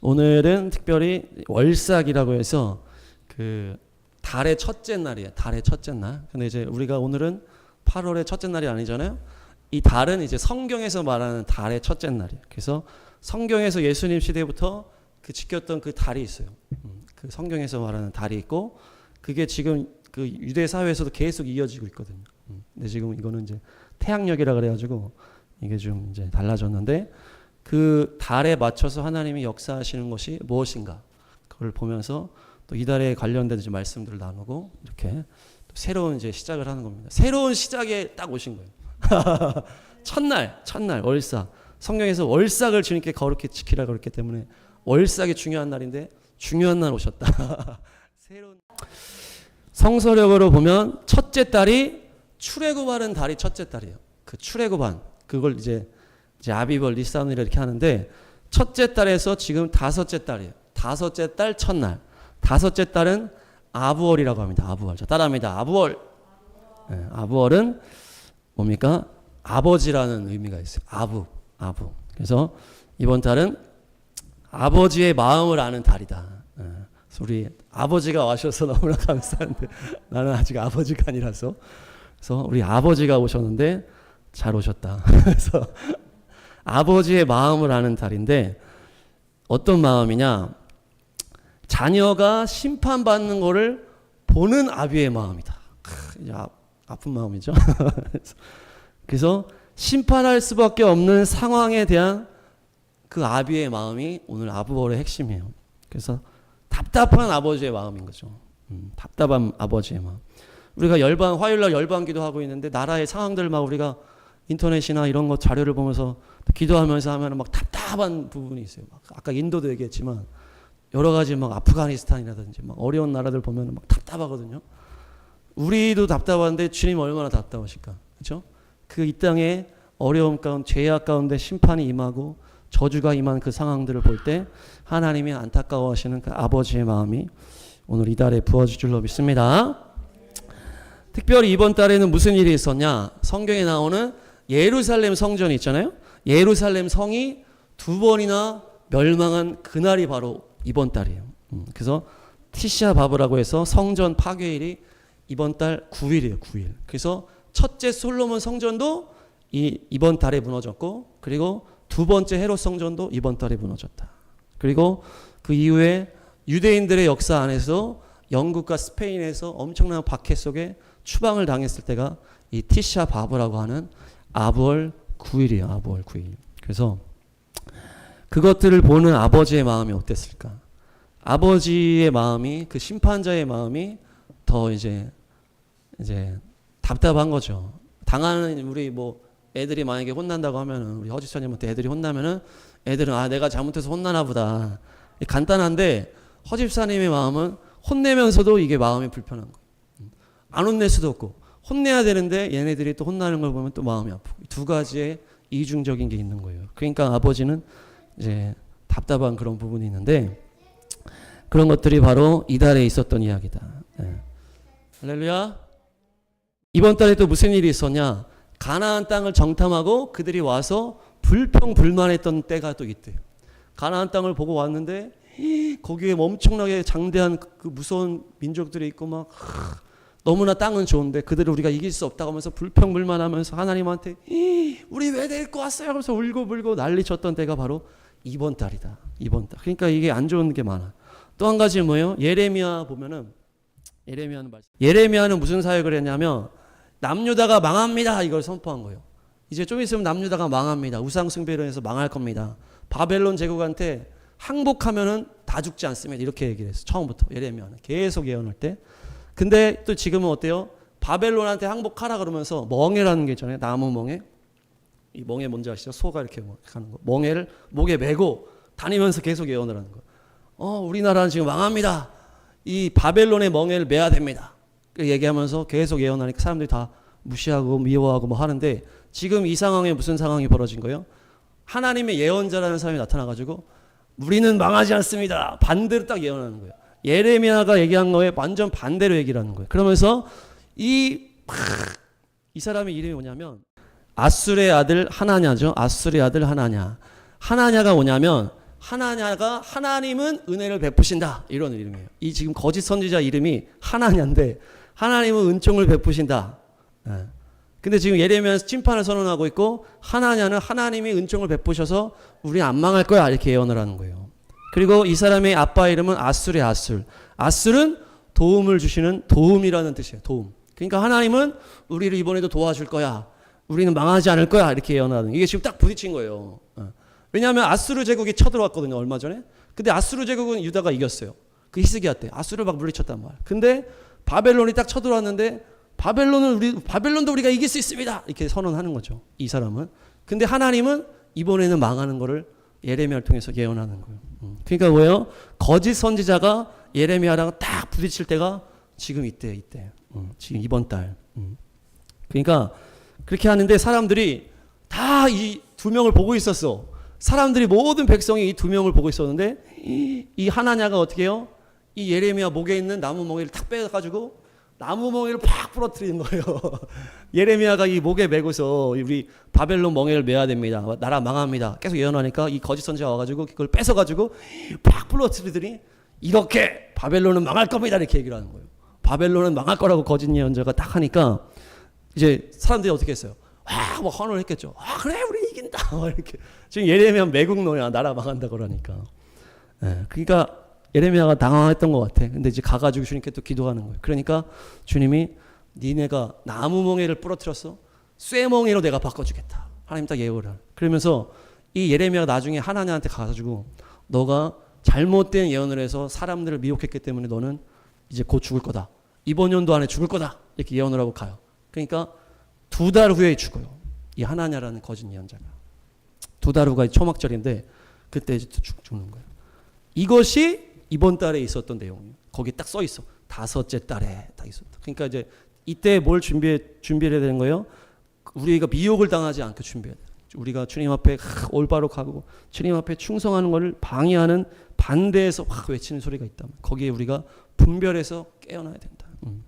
오늘은 특별히 월삭이라고 해서 그 달의 첫째 날이에요. 달의 첫째 날. 근데 이제 우리가 오늘은 8월의 첫째 날이 아니잖아요. 이 달은 이제 성경에서 말하는 달의 첫째 날이에요. 그래서 성경에서 예수님 시대부터 그 지켰던 그 달이 있어요. 음, 그 성경에서 말하는 달이 있고 그게 지금 그 유대 사회에서도 계속 이어지고 있거든요. 음, 근데 지금 이거는 이제 태양력이라 그래가지고 이게 좀 이제 달라졌는데 그 달에 맞춰서 하나님이 역사하시는 것이 무엇인가 그걸 보면서 또 이달에 관련된 말씀들을 나누고 이렇게 또 새로운 이제 시작을 하는 겁니다. 새로운 시작에 딱 오신 거예요. 첫날, 첫날 월삭. 성경에서 월삭을 주님께 거룩히 지키라 그랬기 때문에 월삭이 중요한 날인데 중요한 날 오셨다. 새로운 성서력으로 보면 첫째 달이 출애굽하는 달이 첫째 달이에요. 그 출애굽한 그걸 이제 이제 아비벌 리사운이라 이렇게 하는데 첫째 달에서 지금 다섯째 달이에요. 다섯째 달 첫날. 다섯째 달은 아부월이라고 합니다. 아부월. 자, 따라합니다. 아부월. 네, 아부월은 뭡니까? 아버지라는 의미가 있어요. 아부, 아부. 그래서 이번 달은 아버지의 마음을 아는 달이다. 예, 그래서 우리 아버지가 와셔서 너무나 감사한데 나는 아직 아버지가 아니라서 그래서 우리 아버지가 오셨는데 잘 오셨다. 그래서 아버지의 마음을 아는 달인데 어떤 마음이냐? 자녀가 심판받는 거를 보는 아비의 마음이다. 크, 아, 아픈 마음이죠. 그래서 심판할 수밖에 없는 상황에 대한 그 아비의 마음이 오늘 아부월의 핵심이에요. 그래서 답답한 아버지의 마음인 거죠. 음, 답답한 아버지의 마음. 우리가 열방 화요일 날 열방기도 하고 있는데 나라의 상황들 막 우리가 인터넷이나 이런 거 자료를 보면서 기도하면서 하면 막 답답한 부분이 있어요. 막 아까 인도도 얘기했지만 여러 가지 막 아프가니스탄이라든지 막 어려운 나라들 보면 막 답답하거든요. 우리도 답답한데 주님 얼마나 답답하실까, 그렇죠? 그 이 땅에 어려움 가운데 죄악 가운데 심판이 임하고 저주가 임한 그 상황들을 볼 때 하나님이 안타까워하시는 그 아버지의 마음이 오늘 이달에 부어질 줄로 믿습니다. 특별히 이번 달에는 무슨 일이 있었냐? 성경에 나오는 예루살렘 성전이 있잖아요. 예루살렘 성이 두 번이나 멸망한 그날이 바로 이번 달이에요. 음, 그래서 티시아 바브라고 해서 성전 파괴일이 이번 달 9일이에요. 9일. 그래서 첫째 솔로몬 성전도 이 이번 달에 무너졌고 그리고 두 번째 헤롯 성전도 이번 달에 무너졌다. 그리고 그 이후에 유대인들의 역사 안에서 영국과 스페인에서 엄청난 박해 속에 추방을 당했을 때가 이 티샤 바브라고 하는 아부월 9일이에요. 아부월 9일. 그래서 그것들을 보는 아버지의 마음이 어땠을까? 아버지의 마음이 그 심판자의 마음이 더 이제 이제 답답한 거죠. 당하는 우리 뭐 애들이 만약에 혼난다고 하면은 우리 허집사님한테 애들이 혼나면은 애들은 아 내가 잘못해서 혼나나 보다. 간단한데 허집사님의 마음은 혼내면서도 이게 마음이 불편한 거예요. 안 혼낼 수도 없고 혼내야 되는데 얘네들이 또 혼나는 걸 보면 또 마음이 아프고 두 가지의 이중적인 게 있는 거예요. 그러니까 아버지는 이제 답답한 그런 부분이 있는데 그런 것들이 바로 이달에 있었던 이야기다. 예. 할렐루야. 이번 달에 또 무슨 일이 있었냐? 가나안 땅을 정탐하고 그들이 와서 불평 불만했던 때가 또 있대요. 가나안 땅을 보고 왔는데 거기에 엄청나게 장대한 그 무서운 민족들이 있고 막 너무나 땅은 좋은데 그들을 우리가 이길 수 없다고 하면서 불평불만하면서 하나님한테 우리 왜 데리고 왔어요? 하면서 울고불고 난리쳤던 때가 바로 이번 달이다. 이번 달. 그러니까 이게 안 좋은 게 많아. 또 한 가지 뭐예요? 예레미야 보면은 예레미야는 말씀. 예레미야는 무슨 사역을 했냐면 남유다가 망합니다. 이걸 선포한 거예요. 이제 좀 있으면 남유다가 망합니다. 우상 숭배로 해서 망할 겁니다. 바벨론 제국한테 항복하면은 다 죽지 않습니다. 이렇게 얘기를 했어. 처음부터 예레미야는 계속 예언할 때. 근데 또 지금은 어때요? 바벨론한테 항복하라 그러면서 멍에라는 게 있잖아요. 나무 멍에. 이 멍에 뭔지 아시죠? 소가 이렇게 하는 거. 멍에를 목에 메고 다니면서 계속 예언을 하는 거. 어, 우리나라는 지금 망합니다. 이 바벨론의 멍에를 매야 됩니다. 그 얘기하면서 계속 예언하니까 사람들이 다 무시하고 미워하고 뭐 하는데 지금 이 상황에 무슨 상황이 벌어진 거예요? 하나님의 예언자라는 사람이 나타나가지고 우리는 망하지 않습니다. 반대로 딱 예언하는 거예요. 예레미야가 얘기한 거에 완전 반대로 얘기를 하는 거예요. 그러면서 이, 이 사람의 이름이 뭐냐면 아술의 아들 하나냐죠. 아술의 아들 하나냐. 하나냐가 뭐냐면 하나냐가 하나님은 은혜를 베푸신다 이런 이름이에요. 이 지금 거짓 선지자 이름이 하나냐인데 하나님은 은총을 베푸신다. 예. 근데 지금 예레미야는 심판을 선언하고 있고 하나냐는 하나님이 은총을 베푸셔서 우리 안 망할 거야 이렇게 예언을 하는 거예요. 그리고 이 사람의 아빠 이름은 아술의 아술. 아술은 도움을 주시는 도움이라는 뜻이에요. 도움. 그러니까 하나님은 우리를 이번에도 도와줄 거야. 우리는 망하지 않을 거야. 이렇게 예언하는. 이게 지금 딱 부딪힌 거예요. 어. 왜냐하면 아수르 제국이 쳐들어왔거든요. 얼마 전에. 근데 아수르 제국은 유다가 이겼어요. 그 히스기야 때. 아수르를 막 물리쳤단 말이야. 근데 바벨론이 딱 쳐들어왔는데 바벨론은 우리 바벨론도 우리가 이길 수 있습니다. 이렇게 선언하는 거죠. 이 사람은. 근데 하나님은 이번에는 망하는 거를 예레미야를 통해서 예언하는 거예요. 음. 그러니까 뭐예요? 거짓 선지자가 예레미야랑 딱 부딪힐 때가 지금 이때 이때. 음. 지금 이번 달. 음. 그러니까 그렇게 하는데 사람들이 다 이 두 명을 보고 있었어. 사람들이 모든 백성이 이 두 명을 보고 있었는데 이, 이 하나냐가 어떻게 해요? 이 예레미야 목에 있는 나무 멍에를 탁 빼가지고 나무 멍에를 팍 부러뜨리는 거예요. 예레미야가 이 목에 메고서 우리 바벨론 멍에를 메야 됩니다. 나라 망합니다. 계속 예언하니까 이 거짓 선지가 와가지고 그걸 뺏어가지고 팍 부러뜨리더니 이렇게 바벨론은 망할 겁니다. 이렇게 얘기를 하는 거예요. 바벨론은 망할 거라고 거짓 예언자가 딱 하니까 이제 사람들이 어떻게 했어요? 와, 뭐 환호를 했겠죠. 아, 그래, 우리 이긴다. 막 이렇게. 지금 예레미야 매국노야. 나라 망한다 그러니까. 예, 그러니까 예레미야가 당황했던 것 같아. 근데 이제 가가지고 주님께 또 기도하는 거예요. 그러니까 주님이 니네가 나무 멍에를 부러뜨렸어. 쇠멍에로 내가 바꿔주겠다. 하나님 딱 예언을. 그러면서 이 예레미야가 나중에 하나님한테 가가지고 너가 잘못된 예언을 해서 사람들을 미혹했기 때문에 너는 이제 곧 죽을 거다. 이번 연도 안에 죽을 거다. 이렇게 예언을 하고 가요. 그러니까 두 달 후에 죽어요. 이 하나냐라는 거짓 예언자가. 두 달 후가 초막절인데 그때 이제 죽, 죽는 거예요. 이것이 이번 달에 있었던 내용이에요. 거기 딱 써 있어. 다섯째 달에 딱 있었다. 그러니까 이제 이때 뭘 준비해 준비해야 되는 거예요? 우리가 미혹을 당하지 않게 준비해야 돼. 우리가 주님 앞에 올바로 가고 주님 앞에 충성하는 것을 방해하는 반대에서 확 외치는 소리가 있다면 거기에 우리가 분별해서 깨어나야 된다. 음.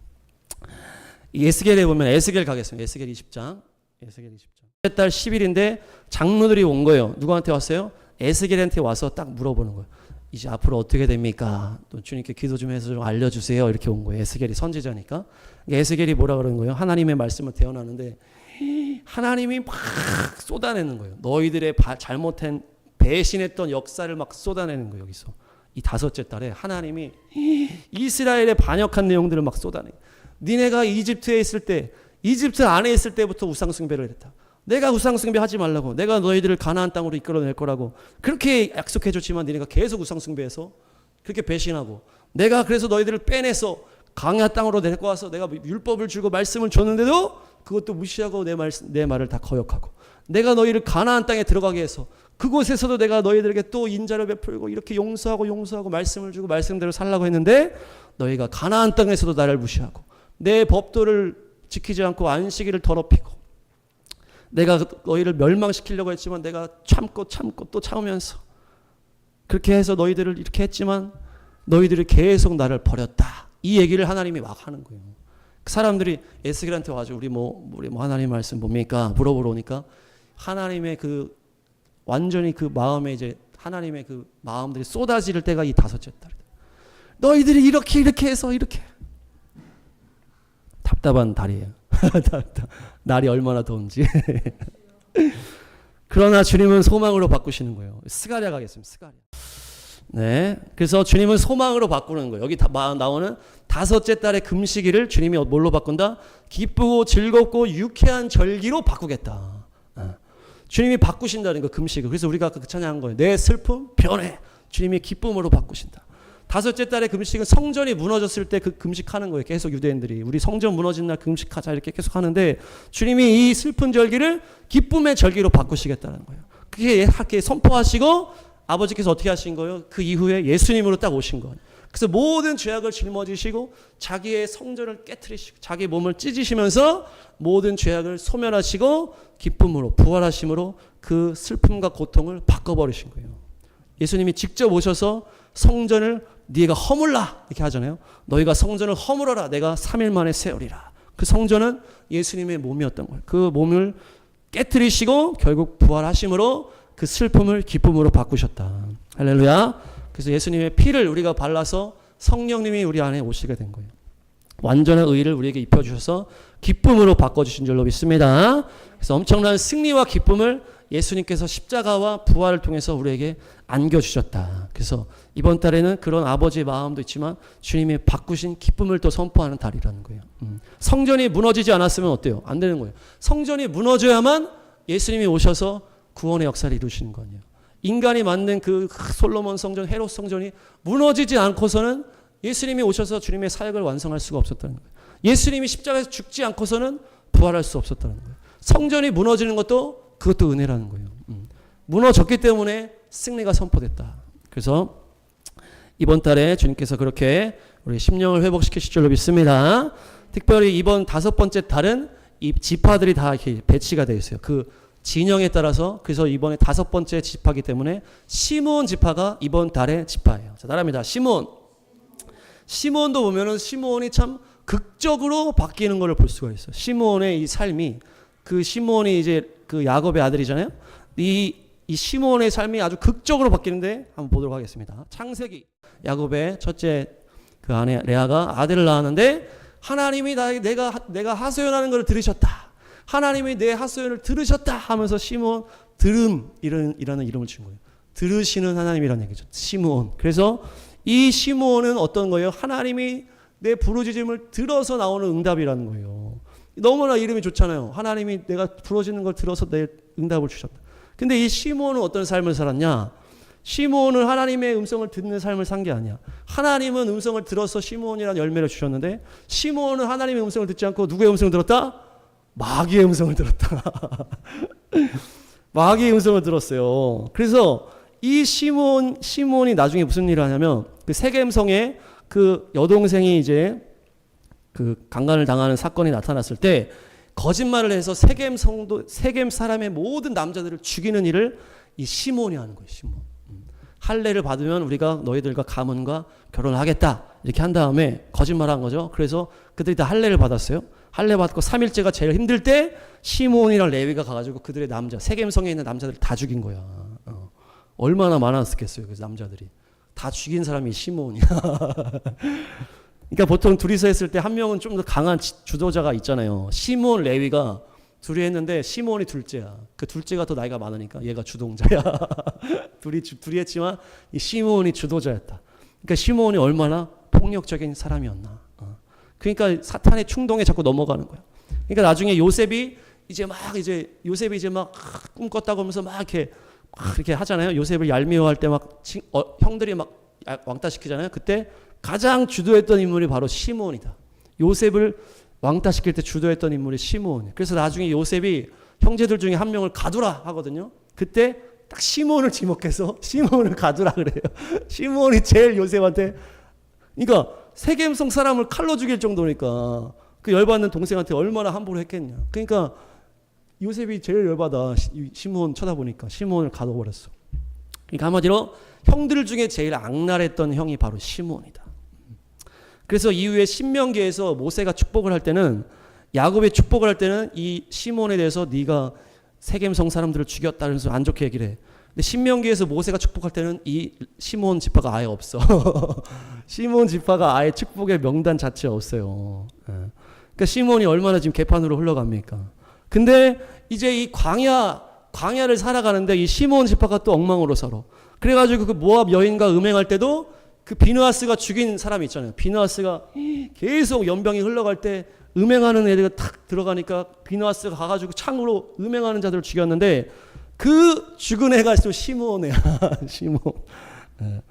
이 에스겔에 보면 에스겔 가겠습니다. 에스겔 20장. 에스겔 20장. 달 10일인데 장로들이 온 거예요. 누구한테 왔어요? 에스겔한테 와서 딱 물어보는 거예요. 이제 앞으로 어떻게 됩니까? 또 주님께 기도 좀 해서 좀 알려주세요. 이렇게 온 거예요. 에스겔이 선지자니까. 에스겔이 뭐라 그러는 거예요? 하나님의 말씀을 대언하는데 하나님이 막 쏟아내는 거예요. 너희들의 바, 잘못한 배신했던 역사를 막 쏟아내는 거예요. 여기서 이 다섯째 달에 하나님이 이스라엘에 반역한 내용들을 막 쏟아내. 니네가 이집트에 있을 때 이집트 안에 있을 때부터 우상 숭배를 했다. 내가 우상 숭배하지 말라고. 내가 너희들을 가나안 땅으로 이끌어낼 거라고. 그렇게 약속해 줬지만 니네가 계속 우상 숭배해서 그렇게 배신하고 내가 그래서 너희들을 빼내서 강야 땅으로 데리고 와서 내가 율법을 주고 말씀을 줬는데도 그것도 무시하고 내, 말, 내 말을 다 거역하고 내가 너희를 가나안 땅에 들어가게 해서 그곳에서도 내가 너희들에게 또 인자를 베풀고 이렇게 용서하고 용서하고 말씀을 주고 말씀대로 살라고 했는데 너희가 가나안 땅에서도 나를 무시하고 내 법도를 지키지 않고 안식일을 더럽히고 내가 너희를 멸망시키려고 했지만 내가 참고 참고 또 참으면서 그렇게 해서 너희들을 이렇게 했지만 너희들이 계속 나를 버렸다. 이 얘기를 하나님이 막 하는 거예요. 사람들이 에스겔한테 와가지고 우리 뭐 우리 뭐 하나님 말씀 뭡니까 물어보러 오니까 하나님의 그 완전히 그 마음에 이제 하나님의 그 마음들이 쏟아질 때가 이 다섯째 달이다. 너희들이 이렇게 이렇게 해서 이렇게 답답한 달이에요. 날이 얼마나 더운지. 그러나 주님은 소망으로 바꾸시는 거예요. 스가랴 가겠습니다. 스가랴. 네. 그래서 주님은 소망으로 바꾸는 거예요. 여기 다 나오는 다섯째 달의 금식일을 주님이 뭘로 바꾼다? 기쁘고 즐겁고 유쾌한 절기로 바꾸겠다. 아. 주님이 바꾸신다는 거 금식을. 그래서 우리가 아까 그 찬양한 거예요. 내 슬픔 변해. 주님이 기쁨으로 바꾸신다. 다섯째 달의 금식은 성전이 무너졌을 때 그 금식하는 거예요. 계속 유대인들이 우리 성전 무너진 날 금식하자 이렇게 계속 하는데 주님이 이 슬픈 절기를 기쁨의 절기로 바꾸시겠다는 거예요. 그게 하게 선포하시고 아버지께서 어떻게 하신 거예요? 그 이후에 예수님으로 딱 오신 거예요. 그래서 모든 죄악을 짊어지시고 자기의 성전을 깨뜨리시고 자기 몸을 찢으시면서 모든 죄악을 소멸하시고 기쁨으로 부활하심으로 그 슬픔과 고통을 바꿔버리신 거예요. 예수님이 직접 오셔서 성전을 네가 허물라 이렇게 하잖아요. 너희가 성전을 허물어라. 내가 3일 만에 세우리라. 그 성전은 예수님의 몸이었던 거예요. 그 몸을 깨뜨리시고 결국 부활하심으로 그 슬픔을 기쁨으로 바꾸셨다. 할렐루야. 그래서 예수님의 피를 우리가 발라서 성령님이 우리 안에 오시게 된 거예요. 완전한 의를 우리에게 입혀주셔서 기쁨으로 바꿔주신 줄로 믿습니다. 그래서 엄청난 승리와 기쁨을 예수님께서 십자가와 부활을 통해서 우리에게 안겨주셨다. 그래서 이번 달에는 그런 아버지의 마음도 있지만 주님이 바꾸신 기쁨을 또 선포하는 달이라는 거예요. 음. 성전이 무너지지 않았으면 어때요? 안 되는 거예요. 성전이 무너져야만 예수님이 오셔서 구원의 역사를 이루시는 거예요. 인간이 만든 그 솔로몬 성전, 헤롯 성전이 무너지지 않고서는 예수님이 오셔서 주님의 사역을 완성할 수가 없었다는 거예요. 예수님이 십자가에서 죽지 않고서는 부활할 수 없었다는 거예요. 성전이 무너지는 것도 그것도 은혜라는 거예요. 음. 무너졌기 때문에 승리가 선포됐다. 그래서 이번 달에 주님께서 그렇게 우리 심령을 회복시키실 줄로 믿습니다. 특별히 이번 다섯 번째 달은 이 지파들이 다 이렇게 배치가 되어 있어요. 그 진영에 따라서 그래서 이번에 다섯 번째 지파기 때문에 시몬 지파가 이번 달의 지파예요. 자, 따라합니다. 시몬. 시몬도 보면은 시몬이 참 극적으로 바뀌는 것을 볼 수가 있어요. 시몬의 이 삶이 그 시몬이 이제 그 야곱의 아들이잖아요. 이, 이 시몬의 삶이 아주 극적으로 바뀌는데 한번 보도록 하겠습니다. 창세기 야곱의 첫째 그 아내 레아가 아들을 낳았는데 하나님이 나, 내가 내가 하소연하는 것을 들으셨다. 하나님이 내 하소연을 들으셨다 하면서 시몬 들음 이런 이라는 이름을 준 거예요. 들으시는 하나님이라는 얘기죠. 시몬. 그래서 이 시몬은 어떤 거예요? 하나님이 내 부르짖음을 들어서 나오는 응답이라는 거예요. 너무나 이름이 좋잖아요. 하나님이 내가 부르짖는 걸 들어서 내 응답을 주셨다. 근데 이 시몬은 어떤 삶을 살았냐? 시몬은 하나님의 음성을 듣는 삶을 산 게 아니야. 하나님은 음성을 들어서 시몬이라는 열매를 주셨는데 시몬은 하나님의 음성을 듣지 않고 누구의 음성을 들었다? 마귀의 음성을 들었다. 마귀의 음성을 들었어요. 그래서 이 시몬 시몬이 나중에 무슨 일을 하냐면 그 세겜성에 그 여동생이 이제 그 강간을 당하는 사건이 나타났을 때 거짓말을 해서 세겜 성도 세겜 사람의 모든 남자들을 죽이는 일을 이 시몬이 하는 거예요. 시몬. 음. 할례를 받으면 우리가 너희들과 가문과 결혼하겠다 이렇게 한 다음에 거짓말한 거죠. 그래서 그들이 다 할례를 받았어요. 할례 받고 3일째가 제일 힘들 때 시몬이랑 레위가 가가지고 그들의 남자 세겜 성에 있는 남자들 다 죽인 거야. 어. 얼마나 많았겠어요, 그 남자들이. 다 죽인 사람이 시몬이야. 그러니까 보통 둘이서 했을 때 한 명은 좀 더 강한 주도자가 있잖아요. 시몬, 레위가 둘이 했는데 시몬이 둘째야. 그 둘째가 더 나이가 많으니까 얘가 주동자야. 둘이 둘이 했지만 이 시몬이 주도자였다. 그러니까 시몬이 얼마나 폭력적인 사람이었나. 어. 그러니까 사탄의 충동에 자꾸 넘어가는 거야. 그러니까 나중에 요셉이 이제 막 이제 요셉이 이제 막 꿈꿨다고 하면서 막 이렇게 막 이렇게 하잖아요. 요셉을 얄미워할 때막 어, 형들이 막 왕따 시키잖아요. 그때 가장 주도했던 인물이 바로 시몬이다. 요셉을 왕따시킬 때 주도했던 인물이 시몬. 그래서 나중에 요셉이 형제들 중에 한 명을 가두라 하거든요. 그때 딱 시몬을 지목해서 시몬을 가두라 그래요. 시몬이 제일 요셉한테 그러니까 세겜성 사람을 칼로 죽일 정도니까 그 열받는 동생한테 얼마나 함부로 했겠냐. 그러니까 요셉이 제일 열받아 시몬 쳐다보니까 시몬을 가둬버렸어. 그러니까 한마디로 형들 중에 제일 악랄했던 형이 바로 시몬이다. 그래서 이후에 신명기에서 모세가 축복을 할 때는 야곱의 축복을 할 때는 이 시몬에 대해서 네가 세겜성 사람들을 죽였다 그래서 안 좋게 얘기를 해. 근데 신명기에서 모세가 축복할 때는 이 시몬 지파가 아예 없어. 시몬 지파가 아예 축복의 명단 자체가 없어요. 예. 그러니까 시몬이 얼마나 지금 개판으로 흘러갑니까? 근데 이제 이 광야 광야를 살아가는데 이 시몬 지파가 또 엉망으로 살아. 그래가지고 그 모압 여인과 음행할 때도 그 비누아스가 죽인 사람이 있잖아요. 비누아스가 계속 연병이 흘러갈 때 음행하는 애들이 탁 들어가니까 비누아스가 가가지고 창으로 음행하는 자들을 죽였는데 그 죽은 애가 또 시몬이야. 시몬. 예.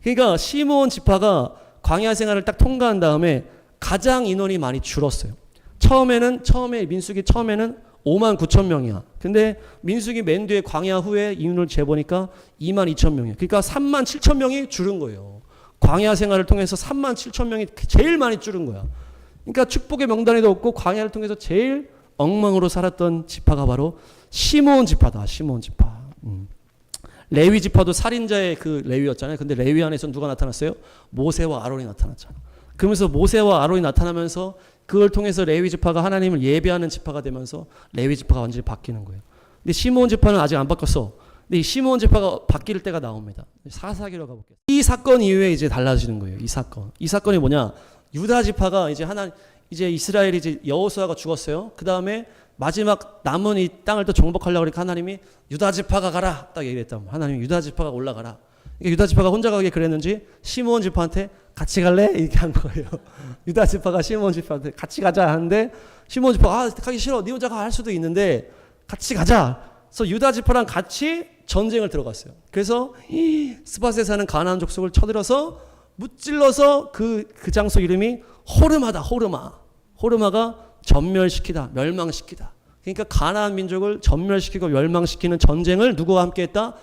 그러니까 시몬 지파가 광야 생활을 딱 통과한 다음에 가장 인원이 많이 줄었어요. 처음에는 처음에 민숙이 처음에는 5만 9천 명이야. 근데 민숙이 맨 뒤에 광야 후에 인원을 재보니까 2만 2천 명이야. 그러니까 3만 7천 명이 줄은 거예요. 광야 생활을 통해서 3만 7천 명이 제일 많이 줄은 거야. 그러니까 축복의 명단에도 없고 광야를 통해서 제일 엉망으로 살았던 지파가 바로 시몬 지파다. 시몬 지파. 음. 레위 지파도 살인자의 그 레위였잖아요. 근데 레위 안에서 누가 나타났어요? 모세와 아론이 나타났잖아. 그러면서 모세와 아론이 나타나면서 그걸 통해서 레위 지파가 하나님을 예배하는 지파가 되면서 레위 지파가 완전히 바뀌는 거예요. 근데 시몬 지파는 아직 안 바뀌었어. 근데 이 시므온 지파가 바뀔 때가 나옵니다. 사사기로 가볼게요. 이 사건 이후에 이제 달라지는 거예요. 이 사건. 이 사건이 뭐냐? 유다 지파가 이제 하나 이제 이스라엘이 이제 여호수아가 죽었어요. 그 다음에 마지막 남은 이 땅을 또 정복하려고 그러니까 하나님이 유다 지파가 가라 딱 얘기했다. 하나님이 유다 지파가 올라가라. 이게 유다 지파가 혼자 가게 그랬는지 시므온 지파한테 같이 갈래 이렇게 한 거예요. 유다 지파가 시므온 지파한테 같이 가자 하는데 시므온 지파가 아 가기 싫어. 네 혼자 갈 수도 있는데 같이 가자. 그래서 유다 지파랑 같이 전쟁을 들어갔어요. 그래서 이 스바세 사는 가나안 족속을 쳐들어서 무찔러서 그, 그 장소 이름이 호르마다, 호르마. 호르마가 전멸시키다, 멸망시키다. 그러니까 가나안 민족을 전멸시키고 멸망시키는 전쟁을 누구와 함께 했다?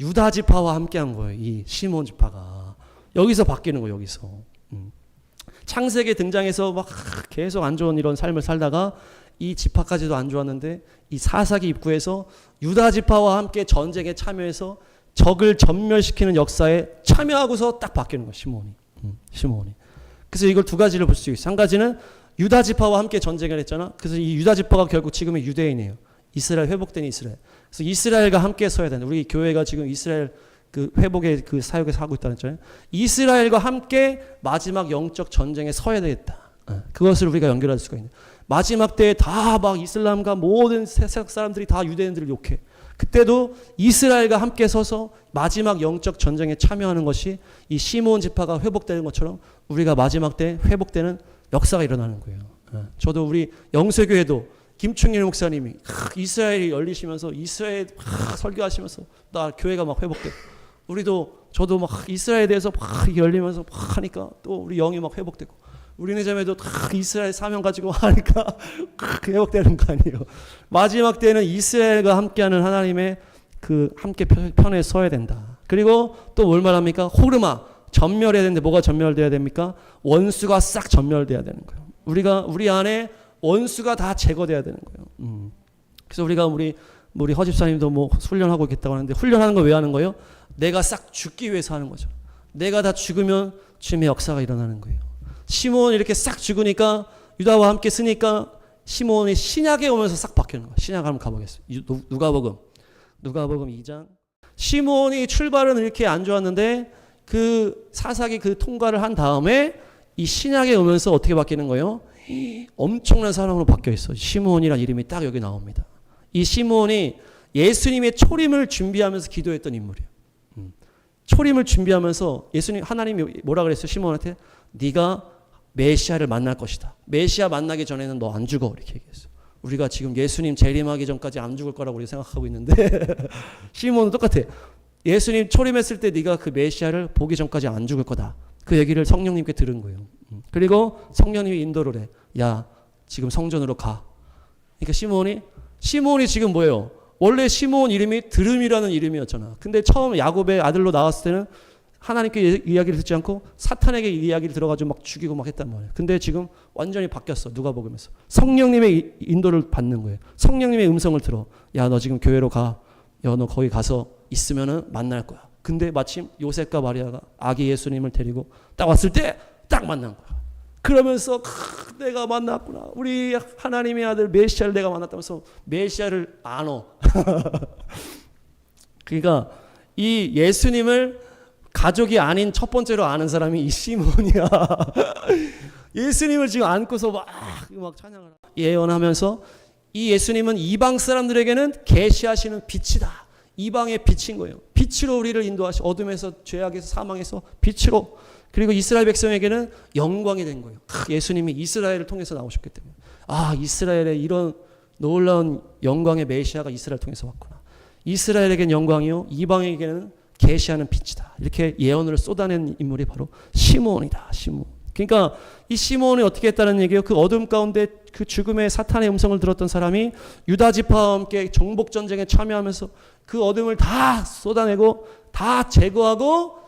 유다 지파와 함께 한 거예요. 이 시몬 지파가. 여기서 바뀌는 거예요, 여기서. 음. 창세기 등장해서 막 계속 안 좋은 이런 삶을 살다가 이 지파까지도 안 좋았는데 이 사사기 입구에서 유다 지파와 함께 전쟁에 참여해서 적을 전멸시키는 역사에 참여하고서 딱 바뀌는 거예요. 시몬이. 음, 시몬이. 그래서 이걸 두 가지를 볼 수 있어요. 한 가지는 유다 지파와 함께 전쟁을 했잖아. 그래서 이 유다 지파가 결국 지금의 유대인이에요. 이스라엘 회복된 이스라엘. 그래서 이스라엘과 함께 서야 된다. 우리 교회가 지금 이스라엘 그 회복의 그 사역에서 하고 있다는 거잖아요. 이스라엘과 함께 마지막 영적 전쟁에 서야 되겠다. 어, 그것을 우리가 연결할 수가 있는. 마지막 때에 다 막 이슬람과 모든 세상 사람들이 다 유대인들을 욕해. 그때도 이스라엘과 함께 서서 마지막 영적 전쟁에 참여하는 것이 이 시몬 지파가 회복되는 것처럼 우리가 마지막 때 회복되는 역사가 일어나는 거예요. 어, 저도 우리 영세교회도 김충일 목사님이 이스라엘이 열리시면서 이스라엘 막 설교하시면서 나 교회가 막 회복돼. 우리도 저도 막 이스라엘에 대해서 막 열리면서 막 하니까 또 우리 영이 막 회복되고 우리네 자매도 다 이스라엘 사명 가지고 하니까 회복되는 거 아니에요. 마지막 때는 이스라엘과 함께하는 하나님의 그 함께 편에 서야 된다. 그리고 또 뭘 말합니까? 호르마 전멸해야 되는데 뭐가 전멸돼야 됩니까? 원수가 싹 전멸돼야 되는 거예요. 우리가 우리 안에 원수가 다 제거돼야 되는 거예요. 음. 그래서 우리가 우리 우리 허집사님도 뭐 훈련하고 있겠다고 하는데 훈련하는 거 왜 하는 거예요? 내가 싹 죽기 위해서 하는 거죠. 내가 다 죽으면 주님의 역사가 일어나는 거예요. 시몬 이렇게 싹 죽으니까 유다와 함께 쓰니까 시몬이 신약에 오면서 싹 바뀌는 거예요. 신약 한번 가보겠습니다. 누가복음 누가복음 2장 시몬이 출발은 이렇게 안 좋았는데 그 사사기 그 통과를 한 다음에 이 신약에 오면서 어떻게 바뀌는 거예요? 엄청난 사람으로 바뀌어 있어. 시몬이라는 이름이 딱 여기 나옵니다. 이 시몬이 예수님의 초림을 준비하면서 기도했던 인물이에요. 음. 초림을 준비하면서 예수님 하나님이 뭐라 그랬어요? 시몬한테 네가 메시아를 만날 것이다. 메시아 만나기 전에는 너 안 죽어 이렇게 얘기했어. 우리가 지금 예수님 재림하기 전까지 안 죽을 거라고 우리 생각하고 있는데 시몬은 똑같아. 예수님 초림했을 때 네가 그 메시아를 보기 전까지 안 죽을 거다. 그 얘기를 성령님께 들은 거예요. 음. 그리고 성령님이 인도를 해. 야, 지금 성전으로 가. 그러니까 시몬이 시몬이 지금 뭐예요? 원래 시몬 이름이 드름이라는 이름이었잖아. 근데 처음 야곱의 아들로 나왔을 때는 하나님께 이야기를 듣지 않고 사탄에게 이야기를 들어가지고 막 죽이고 막 했단 말이에요. 근데 지금 완전히 바뀌었어. 누가 보면서. 성령님의 인도를 받는 거예요. 성령님의 음성을 들어. 야, 너 지금 교회로 가. 야, 너 거기 가서 있으면은 만날 거야. 근데 마침 요셉과 마리아가 아기 예수님을 데리고 딱 왔을 때 딱 만난 거야. 그러면서 내가 만났구나. 우리 하나님의 아들 메시아를 내가 만났다면서 메시아를 안어. 그러니까 이 예수님을 가족이 아닌 첫 번째로 아는 사람이 이 시몬이야. 예수님을 지금 안고서 막, 막 찬양을 예언하면서 이 예수님은 이방 사람들에게는 계시하시는 빛이다. 이방의 빛인 거예요. 빛으로 우리를 인도하시 어둠에서 죄악에서 사망에서 빛으로 그리고 이스라엘 백성에게는 영광이 된 거예요. 예수님이 이스라엘을 통해서 나오셨기 때문에 아 이스라엘의 이런 놀라운 영광의 메시아가 이스라엘 을 통해서 왔구나. 이스라엘에게는 영광이요 이방에게는 계시하는 빛이다. 이렇게 예언을 쏟아낸 인물이 바로 시몬이다. 시몬. 그러니까 이 시몬이 어떻게 했다는 얘기예요? 그 어둠 가운데 그 죽음의 사탄의 음성을 들었던 사람이 유다 지파와 함께 정복 전쟁에 참여하면서 그 어둠을 다 쏟아내고 다 제거하고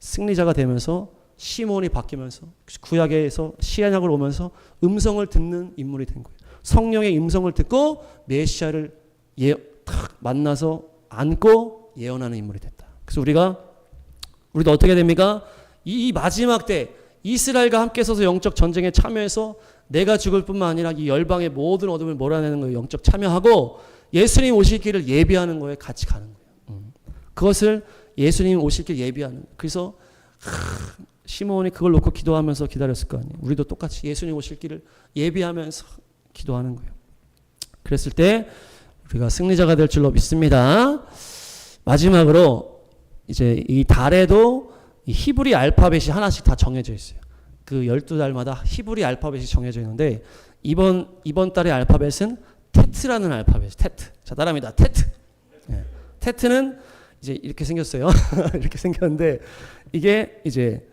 승리자가 되면서 시몬이 바뀌면서 구약에서 시한약으로 오면서 음성을 듣는 인물이 된 거예요. 성령의 음성을 듣고 메시아를 예, 탁 만나서 안고 예언하는 인물이 됐다. 그래서 우리가 우리도 어떻게 됩니까? 이 마지막 때 이스라엘과 함께 서서 영적 전쟁에 참여해서 내가 죽을 뿐만 아니라 이 열방의 모든 어둠을 몰아내는 거에 영적 참여하고 예수님 오실 길을 예비하는 거에 같이 가는 거예요. 음. 그것을 예수님 오실 길 예비하는. 그래서 하, 시몬이 그걸 놓고 기도하면서 기다렸을 거 아니에요. 우리도 똑같이 예수님 오실 길을 예비하면서 기도하는 거예요. 그랬을 때 우리가 승리자가 될 줄로 믿습니다. 마지막으로 이제 이 달에도 이 히브리 알파벳이 하나씩 다 정해져 있어요. 그 12달마다 히브리 알파벳이 정해져 있는데 이번 이번 달의 알파벳은 테트라는 알파벳. 테트. 자, 따라합니다. 테트. 예. 테트는 이제 이렇게 생겼어요. 이렇게 생겼는데 이게 이제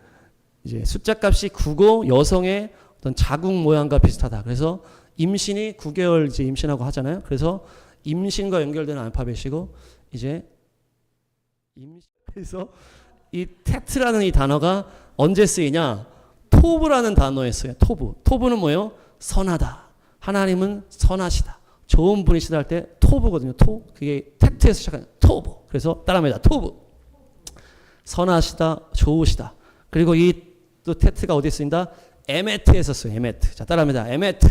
이제 숫자 값이 9고 여성의 어떤 자궁 모양과 비슷하다. 그래서 임신이 9개월 이제 임신하고 하잖아요. 그래서 임신과 연결되는 알파벳이고 이제 임신 그래서 이 테트라는 이 단어가 언제 쓰이냐? 토브라는 단어에 쓰여요. 토브. 토브는 뭐예요? 선하다. 하나님은 선하시다. 좋은 분이시다 할 때 토브거든요. 토. 그게 테트에서 시작하는 토브. 그래서 따라합니다. 토브. 선하시다, 좋으시다. 그리고 이 또 테트가 어디에 쓰인다? 에메트에서 써요. 에메트. 자, 따라합니다. 에메트.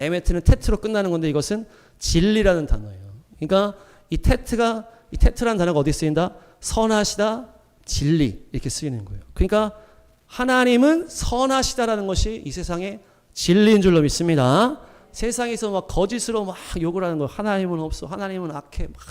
에메트는 테트로 끝나는 건데 이것은 진리라는 단어예요. 그러니까 이 테트가 이 테트라는 단어가 어디에 쓰인다? 선하시다, 진리 이렇게 쓰이는 거예요. 그러니까 하나님은 선하시다라는 것이 이 세상의 진리인 줄로 믿습니다. 세상에서 막 거짓으로 막 욕을 하는 거 하나님은 없어. 하나님은 악해. 막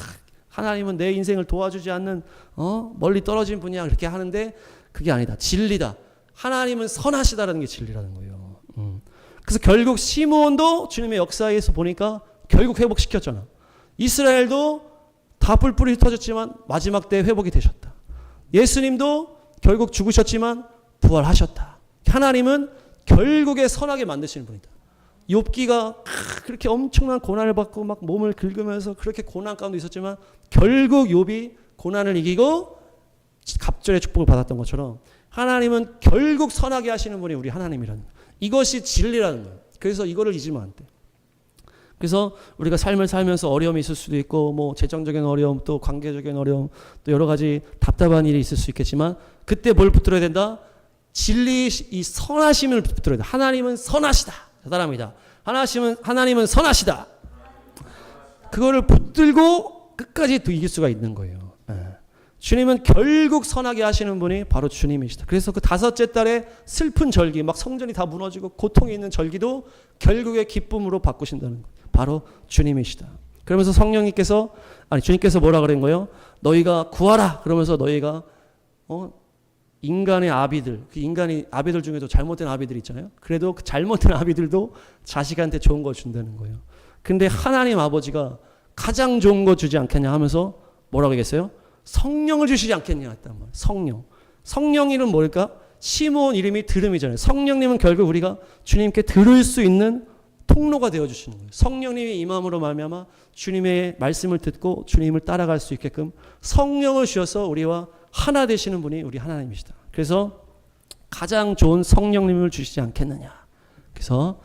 하나님은 내 인생을 도와주지 않는 어? 멀리 떨어진 분이야. 그렇게 하는데 그게 아니다. 진리다. 하나님은 선하시다라는 게 진리라는 거예요. 음. 그래서 결국 시므온도 주님의 역사에서 보니까 결국 회복시켰잖아. 이스라엘도 다 뿔뿔이 흩어졌지만 마지막 때 회복이 되셨다. 예수님도 결국 죽으셨지만 부활하셨다. 하나님은 결국에 선하게 만드시는 분이다. 욥기가 그렇게 엄청난 고난을 받고 막 몸을 긁으면서 그렇게 고난 가운데 있었지만 결국 욥이 고난을 이기고 갑절의 축복을 받았던 것처럼 하나님은 결국 선하게 하시는 분이 우리 하나님이라는. 이것이 진리라는 거예요. 그래서 이거를 잊으면 안 돼. 그래서 우리가 삶을 살면서 어려움이 있을 수도 있고 뭐 재정적인 어려움 또 관계적인 어려움 또 여러 가지 답답한 일이 있을 수 있겠지만 그때 뭘 붙들어야 된다? 진리 이 선하심을 붙들어야 돼. 하나님은 선하시다. 사람이다. 하나님은 하나님은 선하시다. 그거를 붙들고 끝까지 또 이길 수가 있는 거예요. 예. 주님은 결국 선하게 하시는 분이 바로 주님이시다. 그래서 그 다섯째 달에 슬픈 절기, 막 성전이 다 무너지고 고통이 있는 절기도 결국에 기쁨으로 바꾸신다는 거예요. 바로 주님이시다. 그러면서 성령님께서 아니 주님께서 뭐라 그런 거예요? 너희가 구하라. 그러면서 너희가 어 인간의 아비들, 그 인간이 아비들 중에도 잘못된 아비들 있잖아요. 그래도 그 잘못된 아비들도 자식한테 좋은 거 준다는 거예요. 근데 하나님 아버지가 가장 좋은 거 주지 않겠냐 하면서 뭐라고 얘기했어요? 성령을 주시지 않겠냐 했단 말이에요. 성령. 성령이는 뭘까? 시몬 이름이 들음이잖아요. 성령님은 결국 우리가 주님께 들을 수 있는 통로가 되어 주시는 거예요. 성령님이 임함으로 말미암아 주님의 말씀을 듣고 주님을 따라갈 수 있게끔 성령을 주셔서 우리와 하나 되시는 분이 우리 하나님이시다. 그래서 가장 좋은 성령님을 주시지 않겠느냐. 그래서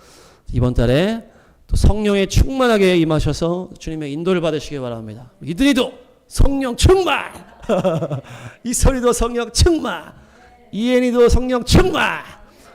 이번 달에 또 성령에 충만하게 임하셔서 주님의 인도를 받으시기 바랍니다. 이들이도 성령 충만. 이소리도 성령 충만. 이엔이도 성령 충만.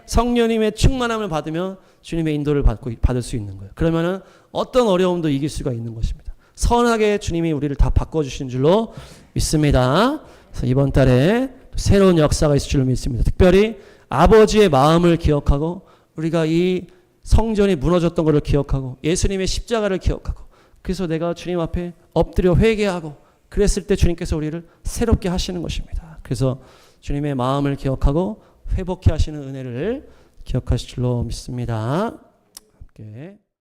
성령님의 충만함을 받으면 주님의 인도를 받고 받을 수 있는 거예요. 그러면은 어떤 어려움도 이길 수가 있는 것입니다. 선하게 주님이 우리를 다 바꿔 주신 줄로 믿습니다. 그래서 이번 달에 새로운 역사가 있을 줄로 믿습니다. 특별히 아버지의 마음을 기억하고 우리가 이 성전이 무너졌던 것을 기억하고 예수님의 십자가를 기억하고 그래서 내가 주님 앞에 엎드려 회개하고 그랬을 때 주님께서 우리를 새롭게 하시는 것입니다. 그래서 주님의 마음을 기억하고 회복해 하시는 은혜를 기억하실 줄로 믿습니다. 함께